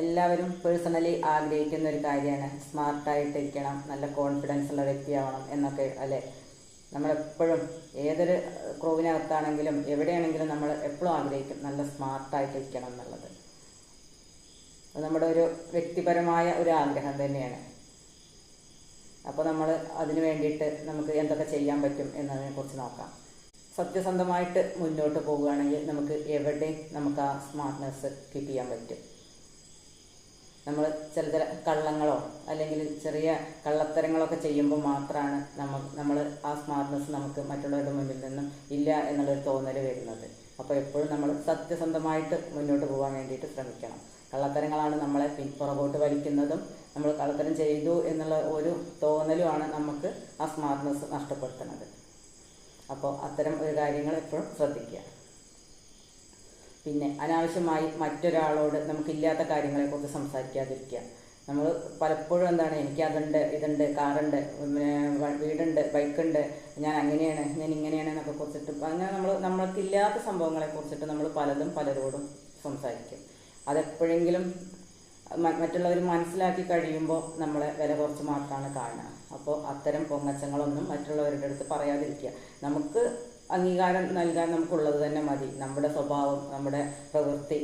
എല്ലാവരും പേഴ്സണലി ആഗ്രഹിക്കുന്ന ഒരു കാര്യമാണ്. സ്മാർട്ടായിട്ടിരിക്കണം നല്ല കോൺഫിഡൻസ് ഉള്ള വ്യക്തിയാവണം എന്നൊക്കെ അല്ലേ? നമ്മളെപ്പോഴും ഏതൊരു ക്രൂവിനകത്താണെങ്കിലും എവിടെയാണെങ്കിലും നമ്മൾ എപ്പോഴും ആഗ്രഹിക്കും നല്ല സ്മാർട്ടായിട്ടിരിക്കണം എന്നുള്ളത്. അത് നമ്മുടെ ഒരു വ്യക്തിപരമായ ഒരു ആഗ്രഹം തന്നെയാണ്. അപ്പോൾ നമ്മൾ അതിന് വേണ്ടിയിട്ട് നമുക്ക് എന്തൊക്കെ ചെയ്യാൻ പറ്റും എന്നതിനെ കുറിച്ച് നോക്കാം. സത്യസന്ധമായിട്ട് മുന്നോട്ട് പോവുകയാണെങ്കിൽ നമുക്ക് എവിടെയും നമുക്ക് ആ സ്മാർട്ട്നെസ് കീപ്പ് ചെയ്യാൻ പറ്റും? നമ്മൾ ചില ചില കള്ളങ്ങളോ അല്ലെങ്കിൽ ചെറിയ കള്ളത്തരങ്ങളൊക്കെ ചെയ്യുമ്പോൾ മാത്രമാണ് നമ്മൾ നമ്മൾ ആ സ്മാർട്ട്നെസ് നമുക്ക് മറ്റുള്ളവരുടെ മുന്നിൽ നിന്നും ഇല്ല എന്നുള്ളൊരു തോന്നൽ വരുന്നത്. അപ്പോൾ എപ്പോഴും നമ്മൾ സത്യസന്ധമായിട്ട് മുന്നോട്ട് പോകാൻ വേണ്ടിയിട്ട് ശ്രമിക്കണം. കള്ളത്തരങ്ങളാണ് നമ്മളെ പുറകോട്ട് വലിക്കുന്നതും നമ്മൾ കള്ളത്തരം ചെയ്തു എന്നുള്ള ഒരു തോന്നലുമാണ് നമുക്ക് ആ സ്മാർട്ട്നെസ് നഷ്ടപ്പെടുത്തുന്നത്. അപ്പോൾ അത്തരം ഒരു കാര്യങ്ങൾ എപ്പോഴും ശ്രദ്ധിക്കുക. പിന്നെ അനാവശ്യമായി മറ്റൊരാളോട് നമുക്കില്ലാത്ത കാര്യങ്ങളെക്കുറിച്ച് സംസാരിക്കാതിരിക്കുക. നമ്മൾ പലപ്പോഴും എന്താണ് എനിക്ക് അതുണ്ട് ഇതുണ്ട് കാറുണ്ട് വീടുണ്ട് ബൈക്കുണ്ട് ഞാൻ അങ്ങനെയാണ് ഞാൻ ഇങ്ങനെയാണ് എന്നൊക്കെ കുറിച്ചിട്ട് അങ്ങനെ നമ്മൾ നമ്മൾക്കില്ലാത്ത സംഭവങ്ങളെ കുറിച്ചിട്ട് നമ്മൾ പലതും പലരോടും സംസാരിക്കും. അതെപ്പോഴെങ്കിലും മറ്റുള്ളവർ മനസ്സിലാക്കി കഴിയുമ്പോൾ നമ്മളെ വില കുറച്ച് മാത്രമാണ് കാണുക. അപ്പോൾ അത്തരം പൊങ്ങച്ചങ്ങളൊന്നും മറ്റുള്ളവരുടെ അടുത്ത് പറയാതിരിക്കുക. നമുക്ക് അംഗീകാരം നൽകാൻ നമുക്കുള്ളത് തന്നെ മതി. നമ്മുടെ സ്വഭാവം നമ്മുടെ പ്രവൃത്തി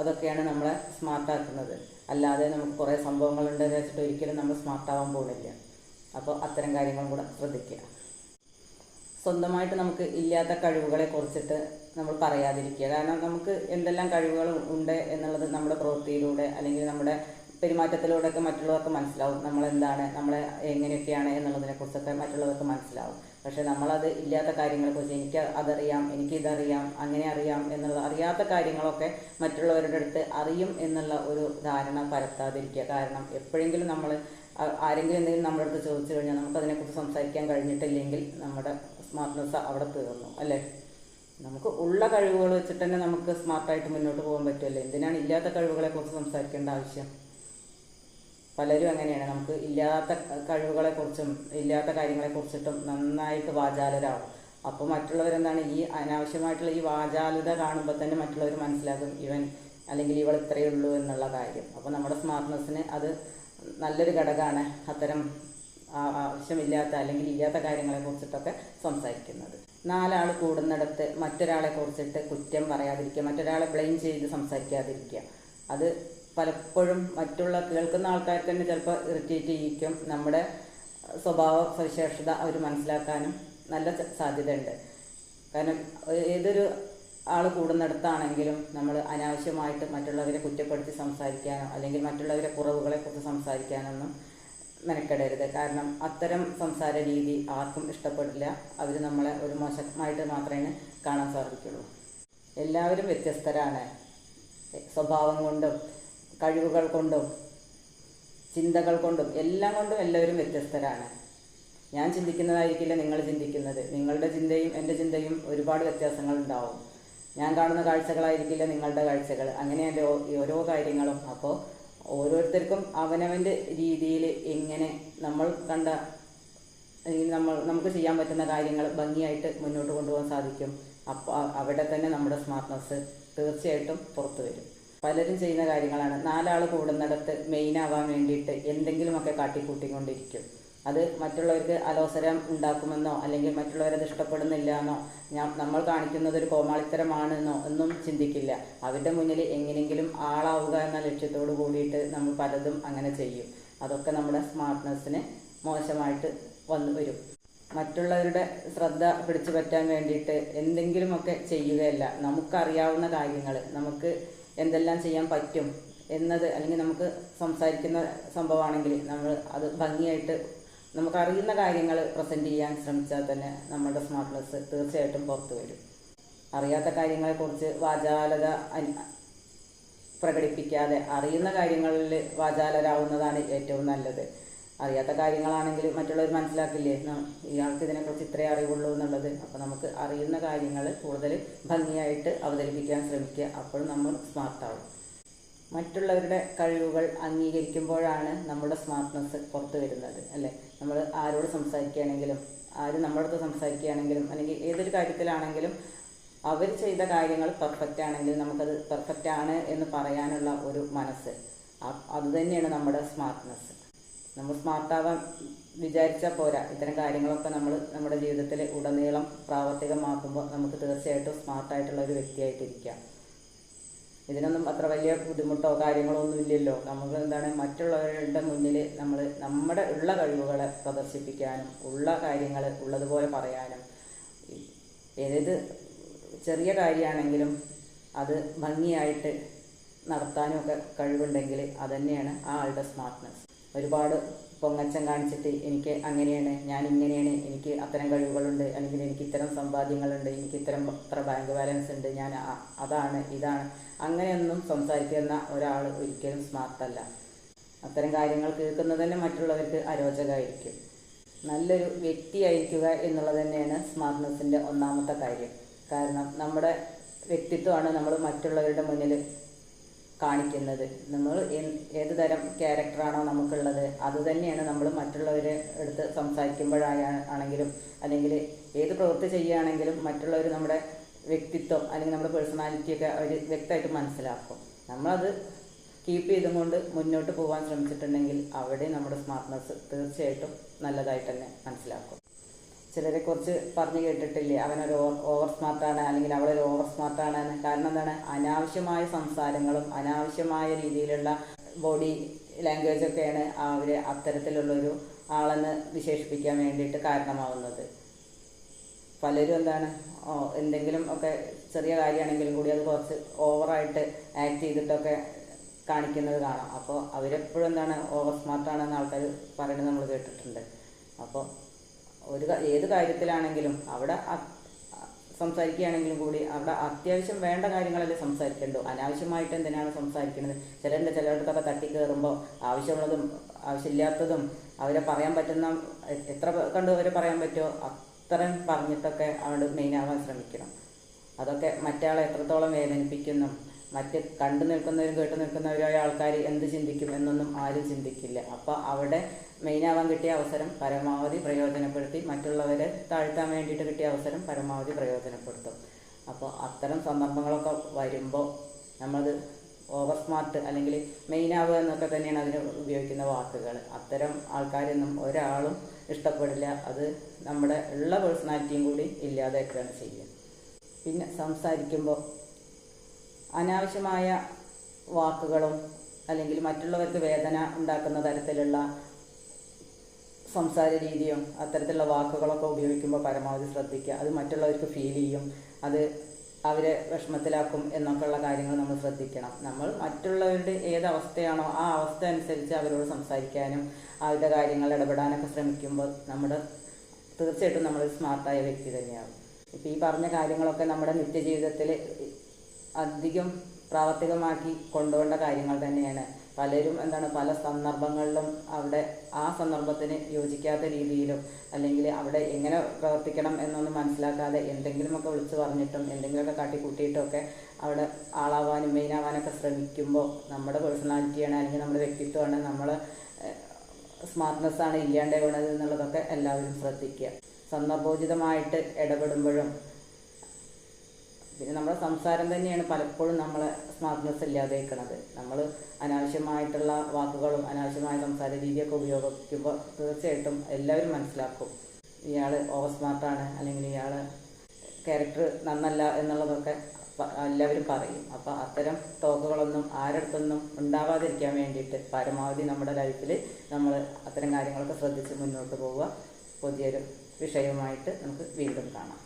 അതൊക്കെയാണ് നമ്മളെ സ്മാർട്ടാക്കുന്നത് അല്ലാതെ നമുക്ക് കുറേ സംഭവങ്ങളുണ്ടെന്ന് വെച്ചിട്ട് ഒരിക്കലും നമ്മൾ സ്മാർട്ടാവാൻ പോകുന്നില്ല അപ്പോൾ അത്തരം കാര്യങ്ങളും കൂടെ ശ്രദ്ധിക്കുക. സ്വന്തമായിട്ട് നമുക്ക് ഇല്ലാത്ത കഴിവുകളെ കുറിച്ചിട്ട് നമ്മൾ പറയാതിരിക്കുക. കാരണം നമുക്ക് എന്തെല്ലാം കഴിവുകൾ ഉണ്ട് എന്നുള്ളത് നമ്മുടെ പ്രവൃത്തിയിലൂടെ അല്ലെങ്കിൽ നമ്മുടെ പെരുമാറ്റത്തിലൂടെയൊക്കെ മറ്റുള്ളവർക്ക് മനസ്സിലാവും. നമ്മളെന്താണ് നമ്മളെ എങ്ങനെയൊക്കെയാണ് എന്നുള്ളതിനെ കുറിച്ചൊക്കെ മറ്റുള്ളവർക്ക് മനസ്സിലാവും. പക്ഷെ നമ്മളത് ഇല്ലാത്ത കാര്യങ്ങളെക്കുറിച്ച് എനിക്ക് അതറിയാം എനിക്ക് ഇതറിയാം അങ്ങനെ അറിയാം എന്നുള്ള അറിയാത്ത കാര്യങ്ങളൊക്കെ മറ്റുള്ളവരുടെ അടുത്ത് അറിയും എന്നുള്ള ഒരു ധാരണ പരത്താതിരിക്കുക. കാരണം എപ്പോഴെങ്കിലും നമ്മൾ ആരെങ്കിലും എന്തെങ്കിലും നമ്മുടെ അടുത്ത് ചോദിച്ചു കഴിഞ്ഞാൽ നമുക്ക് അതിനെക്കുറിച്ച് സംസാരിക്കാൻ കഴിഞ്ഞിട്ടില്ലെങ്കിൽ നമ്മുടെ സ്മാർട്ട്നെസ് അവിടെ തീർന്നു അല്ലേ? നമുക്ക് ഉള്ള കഴിവുകൾ വെച്ചിട്ട് തന്നെ നമുക്ക് സ്മാർട്ടായിട്ട് മുന്നോട്ട് പോകാൻ പറ്റുമല്ലേ. എന്തിനാണ് ഇല്ലാത്ത കഴിവുകളെക്കുറിച്ച് സംസാരിക്കേണ്ട ആവശ്യം? പലരും അങ്ങനെയാണ്. നമുക്ക് ഇല്ലാത്ത കഴിവുകളെ കുറിച്ചും ഇല്ലാത്ത കാര്യങ്ങളെ കുറിച്ചിട്ടും നന്നായിട്ട് വാചാലരാകും അപ്പോൾ മറ്റുള്ളവരെന്താണ് ഈ അനാവശ്യമായിട്ടുള്ള ഈ വാചാലത കാണുമ്പോൾ തന്നെ മറ്റുള്ളവർ മനസ്സിലാക്കും ഇവൻ അല്ലെങ്കിൽ ഇവൾ ഇത്രയേ ഉള്ളൂ എന്നുള്ള കാര്യം. അപ്പോൾ നമ്മുടെ സ്മാർട്ട്നെസ്സിന് അത് നല്ലൊരു ഘടകമാണ് അത്തരം ആവശ്യമില്ലാത്ത അല്ലെങ്കിൽ ഇല്ലാത്ത കാര്യങ്ങളെ കുറിച്ചിട്ടൊക്കെ സംസാരിക്കുന്നത്. നാലാൾ കൂടുന്നിടത്ത് മറ്റൊരാളെ കുറിച്ചിട്ട് കുറ്റം പറയാതിരിക്കുക മറ്റൊരാളെ ബ്ലെയിം ചെയ്ത് സംസാരിക്കാതിരിക്കുക. അത് പലപ്പോഴും മറ്റുള്ള കേൾക്കുന്ന ആൾക്കാർക്ക് തന്നെ ചിലപ്പോൾ ഇറിറ്റേറ്റ് ചെയ്യിക്കും. നമ്മുടെ സ്വഭാവ സവിശേഷത അവർ മനസ്സിലാക്കാനും നല്ല സാധ്യതയുണ്ട്. കാരണം ഏതൊരു ആൾ കൂടുന്നിടത്താണെങ്കിലും നമ്മൾ അനാവശ്യമായിട്ട് മറ്റുള്ളവരെ കുറ്റപ്പെടുത്തി സംസാരിക്കാനോ അല്ലെങ്കിൽ മറ്റുള്ളവരെ കുറവുകളെ കുറിച്ച് സംസാരിക്കാനൊന്നും മെനക്കെടരുത്. കാരണം അത്തരം സംസാര രീതി ആർക്കും ഇഷ്ടപ്പെടില്ല. അവർ നമ്മളെ ഒരു മോശമായിട്ട് മാത്രമേ കാണാൻ സാധിക്കുള്ളൂ. എല്ലാവരും വ്യത്യസ്തരാണ്. സ്വഭാവം കൊണ്ടും കഴിവുകൾ കൊണ്ടും ചിന്തകൾ കൊണ്ടും എല്ലാം കൊണ്ടും എല്ലാവരും വ്യത്യസ്തരാണ്. ഞാൻ ചിന്തിക്കുന്നതായിരിക്കില്ല നിങ്ങൾ ചിന്തിക്കുന്നത്. നിങ്ങളുടെ ചിന്തയും എന്റെ ചിന്തയും ഒരുപാട് വ്യത്യാസങ്ങൾ ഉണ്ടാവും. ഞാൻ കാണുന്ന കാഴ്ചകളായിരിക്കില്ല നിങ്ങളുടെ കാഴ്ചകൾ. അങ്ങനെയല്ലേ ഓരോ കാര്യങ്ങളും. അപ്പോൾ ഓരോരുത്തർക്കും അവനവന്റെ രീതിയിൽ എങ്ങനെ നമ്മൾ കണ്ട നമ്മൾ നമുക്ക് ചെയ്യാൻ പറ്റുന്ന കാര്യങ്ങൾ ഭംഗിയായിട്ട് മുന്നോട്ട് കൊണ്ടുപോകാൻ സാധിക്കും. അപ്പോൾ അവിടെ തന്നെ നമ്മുടെ സ്മാർട്ട്നെസ് തീർച്ചയായിട്ടും പുറത്തു വരും. പലരും ചെയ്യുന്ന കാര്യങ്ങളാണ്. നാലാൾ കൂടുന്നിടത്ത് ആവാൻ വേണ്ടിയിട്ട് എന്തെങ്കിലുമൊക്കെ കാട്ടിക്കൂട്ടിക്കൊണ്ടിരിക്കും. അത് മറ്റുള്ളവർക്ക് അലോസരം ഉണ്ടാക്കുമെന്നോ അല്ലെങ്കിൽ മറ്റുള്ളവരത് ഇഷ്ടപ്പെടുന്നില്ല എന്നോ ഞാൻ നമ്മൾ കാണിക്കുന്നത് ഒരു കോമാളിത്തരമാണെന്നോ ഒന്നും ചിന്തിക്കില്ല. അവരുടെ മുന്നിൽ എങ്ങനെയെങ്കിലും ആളാവുക എന്ന ലക്ഷ്യത്തോട് കൂടിയിട്ട് നമ്മൾ പലതും അങ്ങനെ ചെയ്യും. അതൊക്കെ നമ്മുടെ സ്മാർട്ട്നെസ്സിന് മോശമായിട്ട് വന്നു വരും. മറ്റുള്ളവരുടെ ശ്രദ്ധ പിടിച്ചു പറ്റാൻ വേണ്ടിയിട്ട് എന്തെങ്കിലുമൊക്കെ ചെയ്യുകയല്ല. നമുക്കറിയാവുന്ന കാര്യങ്ങൾ നമുക്ക് എന്തെല്ലാം ചെയ്യാൻ പറ്റും എന്നത് അല്ലെങ്കിൽ നമുക്ക് സംസാരിക്കുന്ന സംഭവമാണെങ്കിൽ നമ്മൾ അത് ഭംഗിയായിട്ട് നമുക്കറിയുന്ന കാര്യങ്ങൾ പ്രസന്റ് ചെയ്യാൻ ശ്രമിച്ചാൽ തന്നെ നമ്മുടെ സ്മാർട്ട്നെസ് തീർച്ചയായിട്ടും പുറത്തു വരും. അറിയാത്ത കാര്യങ്ങളെക്കുറിച്ച് വാചാലത പ്രകടിപ്പിക്കാതെ അറിയുന്ന കാര്യങ്ങളിൽ വാചാലരാവുന്നതാണ് ഏറ്റവും നല്ലത്. അറിയാത്ത കാര്യങ്ങളാണെങ്കിൽ മറ്റുള്ളവർ മനസ്സിലാക്കില്ലേ? ഇയാൾക്ക് ഇതിനെക്കുറിച്ച് ഇത്രേ അറിവുള്ളൂ എന്നുള്ളത്. അപ്പോൾ നമുക്ക് അറിയുന്ന കാര്യങ്ങൾ കൂടുതൽ ഭംഗിയായിട്ട് അവതരിപ്പിക്കാൻ ശ്രമിക്കുക. അപ്പോഴും നമ്മൾ സ്മാർട്ടാവും മറ്റുള്ളവരുടെ കഴിവുകൾ അംഗീകരിക്കുമ്പോഴാണ് നമ്മുടെ സ്മാർട്ട്നെസ് പുറത്തു വരുന്നത് അല്ലേ? നമ്മൾ ആരോട് സംസാരിക്കുകയാണെങ്കിലും ആര് നമ്മുടെ അടുത്ത് സംസാരിക്കുകയാണെങ്കിലും അല്ലെങ്കിൽ ഏതൊരു കാര്യത്തിലാണെങ്കിലും അവർ ചെയ്ത കാര്യങ്ങൾ പെർഫെക്റ്റ് ആണെങ്കിൽ നമുക്കത് പെർഫെക്റ്റ് ആണ് എന്ന് പറയാനുള്ള ഒരു മനസ്സ്. അതുതന്നെയാണ് നമ്മുടെ സ്മാർട്ട്നെസ് നമ്മൾ സ്മാർട്ടാവാൻ വിചാരിച്ചാൽ പോരാ. ഇത്തരം കാര്യങ്ങളൊക്കെ നമ്മൾ നമ്മുടെ ജീവിതത്തിൽ ഉടനീളം പ്രാവർത്തികമാക്കുമ്പോൾ നമുക്ക് തീർച്ചയായിട്ടും സ്മാർട്ടായിട്ടുള്ള ഒരു വ്യക്തിയായിട്ടിരിക്കാം. ഇതിനൊന്നും അത്ര വലിയ ബുദ്ധിമുട്ടോ കാര്യങ്ങളോ ഒന്നും ഇല്ലല്ലോ. നമുക്ക് എന്താണ് മറ്റുള്ളവരുടെ മുന്നിൽ നമ്മൾ നമ്മുടെ ഉള്ള കഴിവുകളെ പ്രദർശിപ്പിക്കാനും ഉള്ള കാര്യങ്ങൾ ഉള്ളതുപോലെ പറയാനും ഏത് ചെറിയ കാര്യമാണെങ്കിലും അത് ഭംഗിയായിട്ട് നടത്താനും ഒക്കെ കഴിവുണ്ടെങ്കിൽ അതുതന്നെയാണ് ആ ആളുടെ സ്മാർട്ട്നെസ് ഒരുപാട് പൊങ്ങച്ചം കാണിച്ചിട്ട് എനിക്ക് അങ്ങനെയാണ് ഞാൻ ഇങ്ങനെയാണ് എനിക്ക് അത്തരം കഴിവുകളുണ്ട് അല്ലെങ്കിൽ എനിക്ക് ഇത്തരം സമ്പാദ്യങ്ങളുണ്ട് എനിക്ക് ഇത്തരം ഇത്ര ബാങ്ക് ബാലൻസ് ഉണ്ട് ഞാൻ അതാണ് ഇതാണ്. അങ്ങനെയൊന്നും സംസാരിക്കുന്ന ഒരാൾ ഒരിക്കലും സ്മാർട്ടല്ല അത്തരം കാര്യങ്ങൾ കേൾക്കുന്നത് തന്നെ മറ്റുള്ളവർക്ക് അരോചകമായിരിക്കും. നല്ലൊരു വ്യക്തിയായിരിക്കുക എന്നുള്ളത് തന്നെയാണ് സ്മാർട്ട്നെസ്സിന്റെ ഒന്നാമത്തെ കാര്യം. കാരണം നമ്മുടെ വ്യക്തിത്വമാണ് നമ്മൾ മറ്റുള്ളവരുടെ മുന്നിൽ കാണിക്കുന്നത്. നമ്മൾ ഏത് തരം ക്യാരക്ടറാണോ നമുക്കുള്ളത് അതുതന്നെയാണ് നമ്മൾ മറ്റുള്ളവരെ എടുത്ത് സംസാരിക്കുമ്പോഴായ ആണെങ്കിലും അല്ലെങ്കിൽ ഏത് പ്രവൃത്തി ചെയ്യുകയാണെങ്കിലും മറ്റുള്ളവർ നമ്മുടെ വ്യക്തിത്വം അല്ലെങ്കിൽ നമ്മുടെ പേഴ്സണാലിറ്റിയൊക്കെ അവർ വ്യക്തമായിട്ട് മനസ്സിലാക്കും. നമ്മളത് കീപ്പ് ചെയ്തും കൊണ്ട് മുന്നോട്ട് പോകാൻ ശ്രമിച്ചിട്ടുണ്ടെങ്കിൽ അവിടെ നമ്മുടെ സ്മാർട്ട്നെസ് തീർച്ചയായിട്ടും നല്ലതായിട്ട് തന്നെ മനസ്സിലാക്കും. ചിലരെ കുറിച്ച് പറഞ്ഞു കേട്ടിട്ടില്ലേ? അവനൊരു ഓവർ സ്മാർട്ടാണ് അല്ലെങ്കിൽ അവളൊരു ഓവർ സ്മാർട്ടാണ് കാരണം എന്താണ്? അനാവശ്യമായ സംസാരങ്ങളും അനാവശ്യമായ രീതിയിലുള്ള ബോഡി ലാംഗ്വേജ് ഒക്കെയാണ് അവർ അത്തരത്തിലുള്ളൊരു ആളെന്ന് വിശേഷിപ്പിക്കാൻ വേണ്ടിയിട്ട് കാരണമാവുന്നത്. പലരും എന്താണ്? എന്തെങ്കിലും ഒക്കെ ചെറിയ കാര്യമാണെങ്കിലും കൂടി അത് കുറച്ച് ഓവറായിട്ട് ആക്ട് ചെയ്തിട്ടൊക്കെ കാണിക്കുന്നത് കാണാം. അപ്പോൾ അവരെപ്പോഴും എന്താണ്? ഓവർ സ്മാർട്ടാണെന്ന് ആൾക്കാർ പറയുന്നത് നമ്മൾ കേട്ടിട്ടുണ്ട്. അപ്പോൾ ഒരു ഏത് കാര്യത്തിലാണെങ്കിലും അവിടെ സംസാരിക്കുകയാണെങ്കിലും കൂടി അവിടെ അത്യാവശ്യം വേണ്ട കാര്യങ്ങളല്ലേ സംസാരിക്കേണ്ടു. അനാവശ്യമായിട്ട് എന്തിനാണ് സംസാരിക്കുന്നത് ചിലരുടെ ചിലയിടത്തൊക്കെ തട്ടി കയറുമ്പോൾ ആവശ്യമുള്ളതും ആവശ്യമില്ലാത്തതും അവരെ പറയാൻ പറ്റുന്ന എത്ര കണ്ടു അവരെ പറയാൻ പറ്റുമോ അത്രയും പറഞ്ഞിട്ടൊക്കെ അവിടെ മെയിനാവാൻ ശ്രമിക്കണം. അതൊക്കെ മറ്റാളെ എത്രത്തോളം വേദനിപ്പിക്കുന്നു മറ്റ് കണ്ടു നിൽക്കുന്നവരും കേട്ടു നിൽക്കുന്നവരായ ആൾക്കാർ എന്ത് ചിന്തിക്കും എന്നൊന്നും ആരും ചിന്തിക്കില്ല. അപ്പോൾ അവിടെ മെയിനാവാൻ കിട്ടിയ അവസരം പരമാവധി പ്രയോജനപ്പെടുത്തി മറ്റുള്ളവരെ താഴ്ത്താൻ വേണ്ടിയിട്ട് കിട്ടിയ അവസരം പരമാവധി പ്രയോജനപ്പെടുത്തും. അപ്പോൾ അത്തരം സന്ദർഭങ്ങളൊക്കെ വരുമ്പോൾ നമ്മളത് ഓവർ സ്മാർട്ട് അല്ലെങ്കിൽ മെയിൻ ആവുക എന്നൊക്കെ തന്നെയാണ് അതിന് ഉപയോഗിക്കുന്ന വാക്കുകൾ അത്തരം ആൾക്കാരൊന്നും ഒരാളും ഇഷ്ടപ്പെടില്ല. അത് നമ്മുടെ ഉള്ള പേഴ്സണാലിറ്റിയും കൂടി ഇല്ലാതാക്കുകയാണ് ചെയ്യുക. പിന്നെ സംസാരിക്കുമ്പോൾ അനാവശ്യമായ വാക്കുകളും അല്ലെങ്കിൽ മറ്റുള്ളവർക്ക് വേദന ഉണ്ടാക്കുന്ന തരത്തിലുള്ള സംസാര രീതിയും അത്തരത്തിലുള്ള വാക്കുകളൊക്കെ ഉപയോഗിക്കുമ്പോൾ പരമാവധി ശ്രദ്ധിക്കുക. അത് മറ്റുള്ളവർക്ക് ഫീൽ ചെയ്യും. അത് അവരെ വിഷമത്തിലാക്കും എന്നൊക്കെയുള്ള കാര്യങ്ങൾ നമ്മൾ ശ്രദ്ധിക്കണം. നമ്മൾ മറ്റുള്ളവരുടെ ഏത് അവസ്ഥയാണോ ആ അവസ്ഥ അനുസരിച്ച് അവരോട് സംസാരിക്കാനും അവരുടെ കാര്യങ്ങൾ ഇടപെടാനൊക്കെ ശ്രമിക്കുമ്പോൾ നമ്മുടെ തീർച്ചയായിട്ടും നമ്മൾ സ്മാർട്ടായ വ്യക്തി തന്നെയാവും. ഇപ്പം ഈ പറഞ്ഞ കാര്യങ്ങളൊക്കെ നമ്മുടെ നിത്യജീവിതത്തിൽ അധികം പ്രാവർത്തികമാക്കി കൊണ്ടുപോകേണ്ട കാര്യങ്ങൾ തന്നെയാണ്. പലരും എന്താണ് പല സന്ദർഭങ്ങളിലും അവിടെ ആ സന്ദർഭത്തിന് യോജിക്കാത്ത രീതിയിലും അല്ലെങ്കിൽ അവിടെ എങ്ങനെ പ്രവർത്തിക്കണം എന്നൊന്നും മനസ്സിലാക്കാതെ എന്തെങ്കിലുമൊക്കെ വിളിച്ചു പറഞ്ഞിട്ടും എന്തെങ്കിലുമൊക്കെ കാട്ടിക്കൂട്ടിയിട്ടൊക്കെ അവിടെ ആളാവാനും മെയിനാവാനൊക്കെ ശ്രമിക്കുമ്പോൾ നമ്മുടെ പേഴ്സണാലിറ്റിയാണ് അല്ലെങ്കിൽ നമ്മുടെ വ്യക്തിത്വമാണ് നമ്മൾ സ്മാർട്ട്നെസ് ആണ് വേണത് എന്നുള്ളതൊക്കെ എല്ലാവരും ശ്രദ്ധിക്കുക. സന്ദർഭോചിതമായിട്ട് ഇടപെടുമ്പോഴും പിന്നെ നമ്മുടെ സംസാരം തന്നെയാണ് പലപ്പോഴും നമ്മളെ സ്മാർട്ട്നെസ് ഇല്ലാതെക്കുന്നത് നമ്മൾ അനാവശ്യമായിട്ടുള്ള വാക്കുകളും അനാവശ്യമായ സംസാര രീതിയൊക്കെ ഉപയോഗിക്കുമ്പോൾ തീർച്ചയായിട്ടും എല്ലാവരും മനസ്സിലാക്കും. ഇയാൾ ഓവർ സ്മാർട്ടാണ് അല്ലെങ്കിൽ ഇയാൾ ക്യാരക്ടർ നന്നല്ല എന്നുള്ളതൊക്കെ എല്ലാവരും പറയും. അപ്പോൾ അത്തരം ടോക്കുകളൊന്നും ആരടുത്തൊന്നും ഉണ്ടാവാതിരിക്കാൻ വേണ്ടിയിട്ട് പരമാവധി നമ്മുടെ ലൈഫിൽ നമ്മൾ അത്തരം കാര്യങ്ങളൊക്കെ ശ്രദ്ധിച്ച് മുന്നോട്ട് പോവുക. പുതിയൊരു വിഷയവുമായിട്ട് നമുക്ക് വീണ്ടും കാണാം.